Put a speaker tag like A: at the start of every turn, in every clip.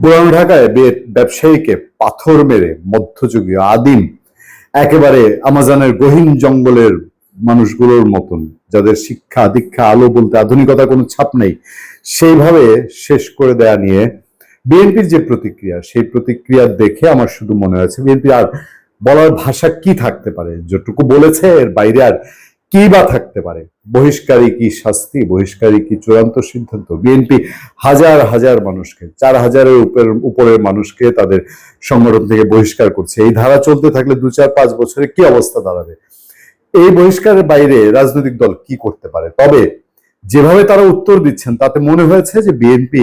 A: পুরান ঢাকায় ব্যবসায়ীকে পাথর মেরে মধ্যযুগীয় আদিম, একেবারে আমাজনের গহীন জঙ্গলের মানুষগুলোর মতন, যাদের শিক্ষা, দীক্ষা, আলো বলতে আধুনিকতার কোনো ছাপ নেই, সেইভাবে শেষ করে দেয়া নিয়ে বিএনপির যে প্রতিক্রিয়া, সেই প্রতিক্রিয়া দেখে আমার শুধু মনে হয়েছে, বিএনপি আর বলার ভাষা কি থাকতে পারে? যেটুকু বলেছে, এর বাইরে আর কি বা থাকতে পারে? বহিষ্কারী কি শাস্তি? বহিষ্কারী কি চূড়ান্ত সিদ্ধান্ত? বিএনপি হাজার হাজার মানুষকে, চার হাজারের উপরের উপরের মানুষকে তাদের সংগঠন থেকে বহিষ্কার করছে। এই ধারা চলতে থাকলে দু চার পাঁচ বছরে কি অবস্থা দাঁড়াবে? এই বহিষ্কারের বাইরে রাজনৈতিক দল কি করতে পারে? তবে যেভাবে তারা উত্তর দিচ্ছেন, তাতে মনে হয়েছে যে বিএনপি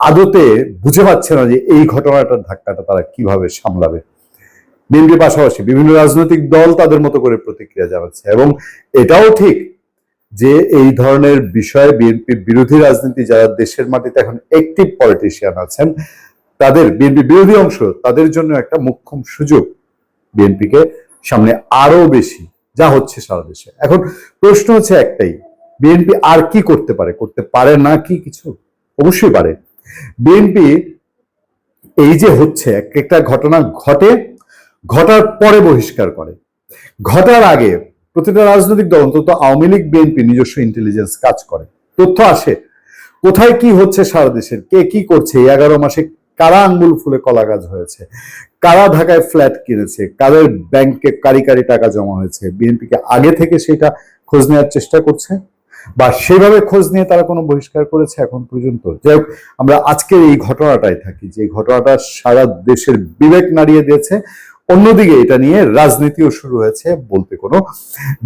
A: আদতে বুঝে পাচ্ছে না যে এই ঘটনাটার ধাক্কাটা তারা কীভাবে সামলাবে। বিএনপির পাশাপাশি বিভিন্ন রাজনৈতিক দল তাদের মতো করে প্রতিক্রিয়া জানাচ্ছে। এবং এটাও ঠিক যে এই ধরনের বিষয়ে বিএনপির বিরোধী রাজনীতি যারা দেশের মাটিতে এখন একটিভ পলিটিশিয়ান আছেন, তাদের বিএনপি বিরোধী অংশ, তাদের জন্য একটা মুখ্যম সুযোগ বিএনপিকে সামনে আরও বেশি, যা হচ্ছে সারা দেশে। এখন প্রশ্ন হচ্ছে একটাই, বিএনপি আর কি করতে পারে? করতে পারে না কি কিছু? অবশ্যই পারে। বিএনপি এই যে হচ্ছে, এক একটা ঘটনা ঘটে ঘটার পরে বহিষ্কার করে। ঘটার আগে প্রতিটা রাজনৈতিক দল অন্তত আওয়ামী লীগ, বিএনপি নিজস্ব ইন্টেলিজেন্স কাজ করে। তথ্য আসে কোথায় কি হচ্ছে সারা দেশের? কে কি করছে? এই এগারো মাসে কারা আঙ্গুল ফুলে কলা গাছ হয়েছে? কারা ঢাকায় ফ্ল্যাট কিনেছে? কাদের ব্যাংকে কারি কারি টাকা জমা হয়েছে? বিএনপিকে আগে থেকে সেটা খোঁজ নেওয়ার চেষ্টা করছে? বা সেভাবে খোঁজ নিয়ে তারা কোনো বহিষ্কার করেছে এখন পর্যন্ত? যাই হোক, আমরা আজকের এই ঘটনাটাই থাকি। যে ঘটনাটা সারা দেশের বিবেক নাড়িয়ে দিয়েছে। অন্যদিকে এটা নিয়ে রাজনীতিও শুরু হয়েছে বলতে কোনো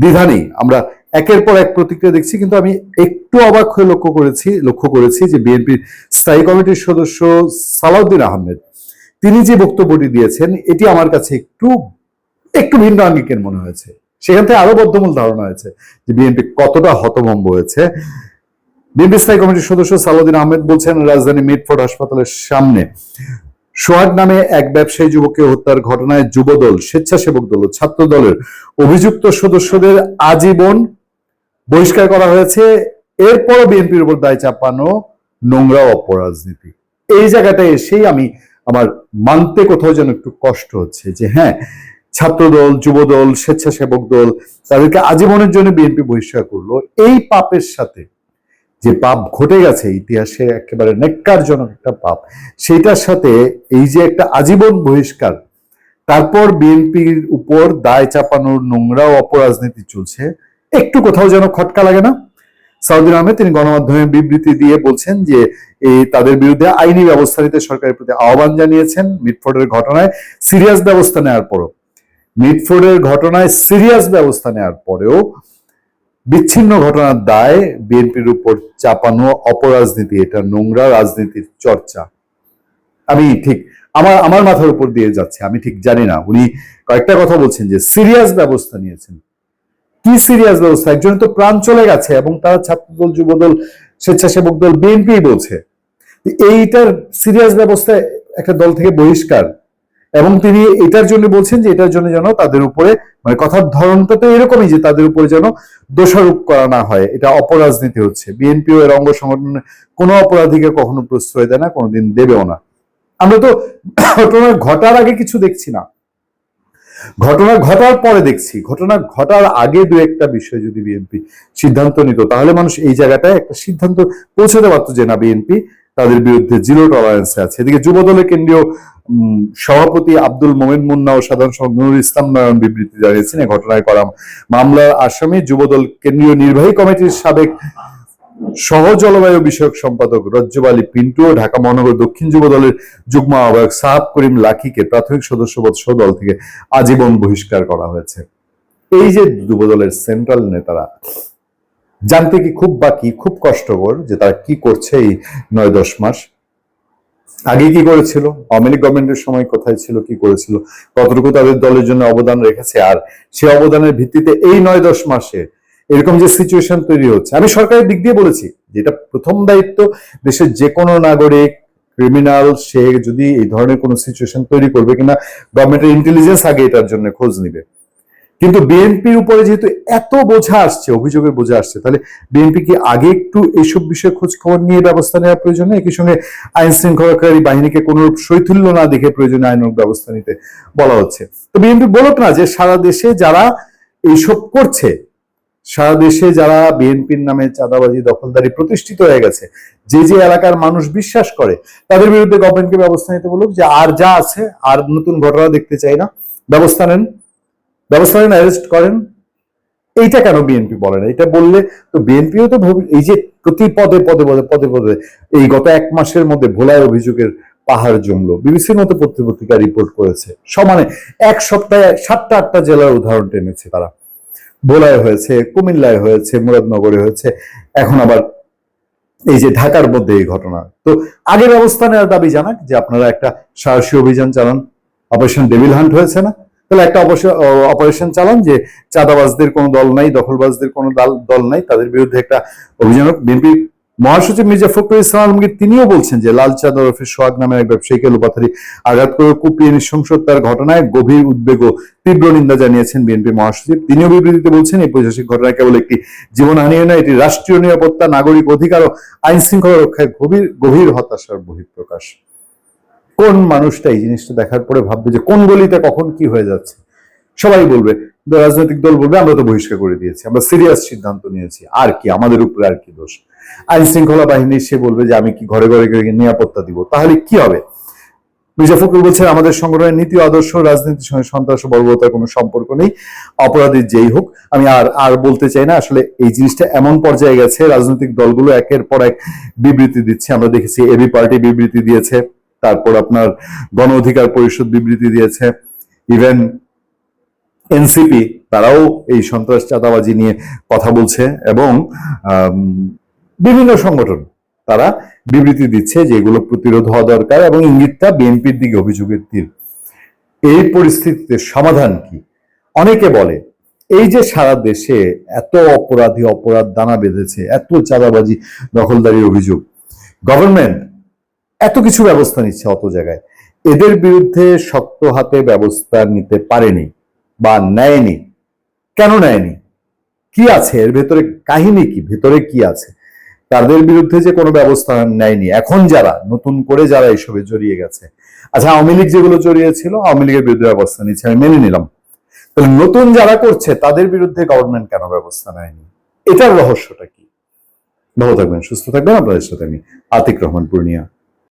A: দ্বিধা নেই। আমরা একের পর এক প্রতিক্রিয়া দেখছি, কিন্তু আমি একটু অবাক হয়ে লক্ষ্য করেছি লক্ষ্য করেছি যে বিএনপির স্থায়ী কমিটির সদস্য সালাউদ্দিন আহমেদ, তিনি যে বক্তব্যটি দিয়েছেন, এটি আমার কাছে একটু একটু ভিন্ন আঙ্গিকের মনে হয়েছে। সেখান থেকে আরও বদ্ধমূল ধারণা হয়েছে যে বিএনপি কতটা হতভম্ব হয়েছে। বিএনপি স্থায়ী কমিটির সদস্য সালাউদ্দিন আহমেদ বলছেন, রাজধানী মিটফোর্ড হাসপাতালের সামনে সোহাগ নামে এক ব্যবসায়ী যুবককে হত্যার ঘটনায় যুবদল, স্বেচ্ছাসেবক দল ও ছাত্র দলের অভিযুক্ত সদস্যদের আজীবন বহিষ্কার করা হয়েছে। এরপর বিএনপির উপর দায় চাপানো নোংরা অপরাজনীতি। এই জায়গাটায় এসেই আমি আমার মানতে কোথাও যেন একটু কষ্ট হচ্ছে যে হ্যাঁ ছাত্রদল যুবদল, স্বেচ্ছাসেবক দল তাদেরকে আজীবনের জন্য বিএনপি বহিষ্কার করল। এই পাপের সাথে যে পাপ ঘটে গেছে, ইতিহাসে একেবারে নেককারজনক একটা পাপ, সেইটার সাথে এই যে একটা আজীবন বহিষ্কার, তারপর বিএনপির উপর দায় চাপানোর নোংরা অপরাজনীতি চলছে, একটু কোথাও যেন খটকা লাগে না? সাউদিন আহমেদ, তিনি গণমাধ্যমে বিবৃতি দিয়ে বলছেন যে এই তাদের বিরুদ্ধে আইনি ব্যবস্থা নিতে সরকারের প্রতি আহ্বান জানিয়েছেন মিটফোর্ডের ঘটনায় সিরিয়াস ব্যবস্থা নেওয়ার পরও। মিটফোর্ডের ঘটনায় সিরিয়াস ব্যবস্থা নেওয়ার পরেও বিচ্ছিন্ন ঘটনার দায় বিএনপির উপর চাপানো অপরাজনীতি, এটা নোংরা রাজনীতির চর্চা। আমি ঠিক, আমার আমার মাথার উপর দিয়ে যাচ্ছে, আমি ঠিক জানি না। উনি কয়েকটা কথা বলছেন যে সিরিয়াস ব্যবস্থা নিয়েছেন। কি সিরিয়াস ব্যবস্থা? একজনের তো প্রাণ চলে গেছে এবং তারা ছাত্রদল, যুবদল, স্বেচ্ছাসেবক দল বিএনপি বলছে। এইটার সিরিয়াস ব্যবস্থা একটা দল থেকে বহিষ্কার। এবং তিনি এটার জন্য বলছেন যে এটার জন্য যেন তাদের উপরে মানে কথার ধরনটা তো এরকমই যে তাদের উপরে যেন দোষারোপ করা না হয়। এটা অপরাজনীতি হচ্ছে। বিএনপিও এর অঙ্গ সংগঠন কোনো অপরাধীকে কখনো প্রশ্রয় দেয় না, কোনোদিন দেবেও না। আমরা তো ঘটনা ঘটার আগে কিছু দেখছি না। ঘটনা ঘটার পরে দেখছি। ঘটনা ঘটার আগে দু একটা বিষয় যদি বিএনপি সিদ্ধান্ত নিত, তাহলে মানুষ এই জায়গাটায় একটা সিদ্ধান্ত পৌঁছাতে পারতো যে না, বিএনপি তাদের বিরুদ্ধে জিরো টলারেন্সে আছে। এদিকে যুব দলের কেন্দ্রীয় সভাপতি আব্দুল মোমেন মুন্না ও সাধারণ সম্পাদক ইসলাম নয়ন বিবৃতি জানিয়েছেন। এই ঘটনায় করা মামলার আসামি যুবদল কেন্দ্রীয় নির্বাহী কমিটির সাবেক সহ জলবায়ু বিষয়ক সম্পাদক রজ্জব আলী পিন্টু ও ঢাকা মহানগর দক্ষিণ যুব দলের যুগ্ম আহ্বায়ক সাহাব করিম লাখিকে প্রাথমিক সদস্যপদ সহ দল থেকে আজীবন বহিষ্কার করা হয়েছে। এই যে যুব দলের সেন্ট্রাল নেতারা জানতে কি খুব বাকি খুব কষ্টকর যে তারা কি করছে এই নয় দশ মাস। আগে কি করেছিল? আওয়ামী গভর্নমেন্টের সময় কোথায় ছিল, কি করেছিল? কতটুকু তাদের দলের জন্য অবদান রেখেছে? আর সে অবদানের ভিত্তিতে এই নয় দশ মাসে এরকম যে সিচুয়েশন তৈরি হচ্ছে, আমি সরকারের দিক দিয়ে বলেছি যেটা প্রথম দায়িত্ব দেশের যে কোনো নাগরিক ক্রিমিনাল সে যদি এই ধরনের কোনো সিচুয়েশন তৈরি করবে কিনা গভর্নমেন্টের ইন্টেলিজেন্স আগে এটার জন্য খোঁজ নিবে। কিন্তু বিএনপির উপরে যেহেতু এত বোঝা আসছে, অভিযোগের বোঝা আসছে, তাহলে বিএনপি কি আগে একটু এইসব বিষয়ে খোঁজ খবর নিয়ে ব্যবস্থা নেওয়া প্রয়োজন একই সঙ্গে আইন শৃঙ্খলাকারী বাহিনীকে কোনো শৈথুল্য না দেখে প্রয়োজনে আইন ব্যবস্থা নিতে বলা হচ্ছে। তো বিএনপি বলুক না যে সারা দেশে যারা এইসব করছে, সারা দেশে যারা বিএনপির নামে চাঁদাবাজি দখলদারি প্রতিষ্ঠিত হয়ে গেছে, যে যে এলাকার মানুষ বিশ্বাস করে, তাদের বিরুদ্ধে গভর্নমেন্টকে ব্যবস্থা নিতে বলুক যে আর যা আছে, আর নতুন ঘটনা দেখতে চাই না। ব্যবস্থা নেন। ব্যবস্থা নেন অ্যারেস্ট করেন। এইটা কেন বিএনপি বলে না? এটা বললে তো বিএনপিও তো এই যে প্রতি পদে পদে পদে পদে পদে এই গত এক মাসের মধ্যে ভোলায় অভিযোগের পাহাড় জমলো। বিবিসির মতো পত্রিকা রিপোর্ট করেছে। সমানে এক সপ্তাহে সাতটা আটটা জেলার উদাহরণ টেনেছে তারা। ভোলায় হয়েছে, কুমিল্লায় হয়েছে, মুরাদনগরে হয়েছে, এখন আবার এই যে ঢাকার মধ্যে এই ঘটনা। তো আগে ব্যবস্থা নেওয়ার দাবি জানাক যে আপনারা একটা সাহসী অভিযান চালান। অপারেশন ডেভিল হান্ট হয়েছে না? তাহলে একটা অবশ্য অপারেশন চালান যে চাঁদাবাজদের কোনো দল নাই, দখলবাজদের কোনো দল- দল নাই, তাদের বিরুদ্ধে একটা অভিযান বিএনপি মহাসচিব মির্জা ফখরুল ইসলাম আলমগীর তিনিও বলছেন যে লাল চাঁদ ওরফে সোহাগ নামের এক ব্যবসায়ীকে লোপাথারি আঘাত করে কুপিয়ে নৃশংসতার ঘটনায় গভীর উদ্বেগ ও তীব্র নিন্দা জানিয়েছেন বিএনপি মহাসচিব। তিনিও বিবৃতিতে বলছেন, এই ঐতিহাসিক ঘটনা কেবল একটি জীবনহানি নয়, এটি রাষ্ট্রীয় নিরাপত্তা, নাগরিক অধিকার ও আইন শৃঙ্খলা রক্ষায় গভীর গভীর হতাশার বহিঃপ্রকাশ। কোন মানুষটা এই জিনিসটা দেখার পরে ভাববে যে কোন গলিতে কখন কি হয়ে যাচ্ছে? সবাই বলবে রাজনৈতিক দল বলবে, আমরা তো বহিষ্কার করে দিয়েছি, আমরা সিরিয়াস সিদ্ধান্ত নিয়েছি, আর কি, আমাদের উপরে আর কি দোষ? আইন শৃঙ্খলা বাহিনী সে বলবে যে আমি কি ঘরে ঘরে নিরাপত্তা দিব, তাহলে কি হবে? মির্জা ফখরুল বলছেন, আমাদের সংগঠনের নীতি, আদর্শ রাজনীতির সঙ্গে সন্ত্রাস বর্বরতার কোনো সম্পর্ক নেই, অপরাধী যেই হোক, আমি আর আর বলতে চাই না, আসলে এই জিনিসটা এমন পর্যায়ে গেছে, রাজনৈতিক দলগুলো একের পর এক বিবৃতি দিচ্ছে, আমরা দেখেছি এবি পার্টি বিবৃতি দিয়েছে। তারপর আপনার গণ অধিকার পরিষদ বিবৃতি দিয়েছে। ইভেন এনসিপি তারাও এই সন্ত্রাস চাঁদাবাজি নিয়ে কথা বলছে এবং বিভিন্ন সংগঠন তারা বিবৃতি দিচ্ছে যে এগুলো প্রতিরোধ হওয়া দরকার এবং ইঙ্গিতটা বিএনপির দিকে অভিযোগের তীর। এই পরিস্থিতিতে সমাধান কি? অনেকে বলে, এই যে সারা দেশে এত অপরাধী অপরাধ দানা বেঁধেছে, এত চাঁদাবাজি দখলদারির অভিযোগ গভর্নমেন্ট এত কিছু ব্যবস্থা নিচ্ছে অত জায়গায়। এদের বিরুদ্ধে শক্ত হাতে ব্যবস্থা নিতে পারেনি বা নেয়নি। কেন নেয়নি? কি আছে? এর ভেতরে কাহিনী কি? ভেতরে কি আছে? তাদের বিরুদ্ধে যে কোনো ব্যবস্থা নেয়নি। এখন যারা, নতুন করে যারা এসবে জড়িয়ে গেছে। আচ্ছা আওয়ামী লীগ যেগুলো জড়িয়েছিল, আওয়ামী লীগের বিরুদ্ধে ব্যবস্থা নিচ্ছে, আমি মেনে নিলাম। তাহলে নতুন যারা করছে, তাদের বিরুদ্ধে গভর্নমেন্ট কেন ব্যবস্থা নেয়নি? এটার রহস্যটা কি? ভালো থাকবেন, সুস্থ থাকবেন। আপনাদের সাথে আমি আতিক রহমান পূর্ণিয়া।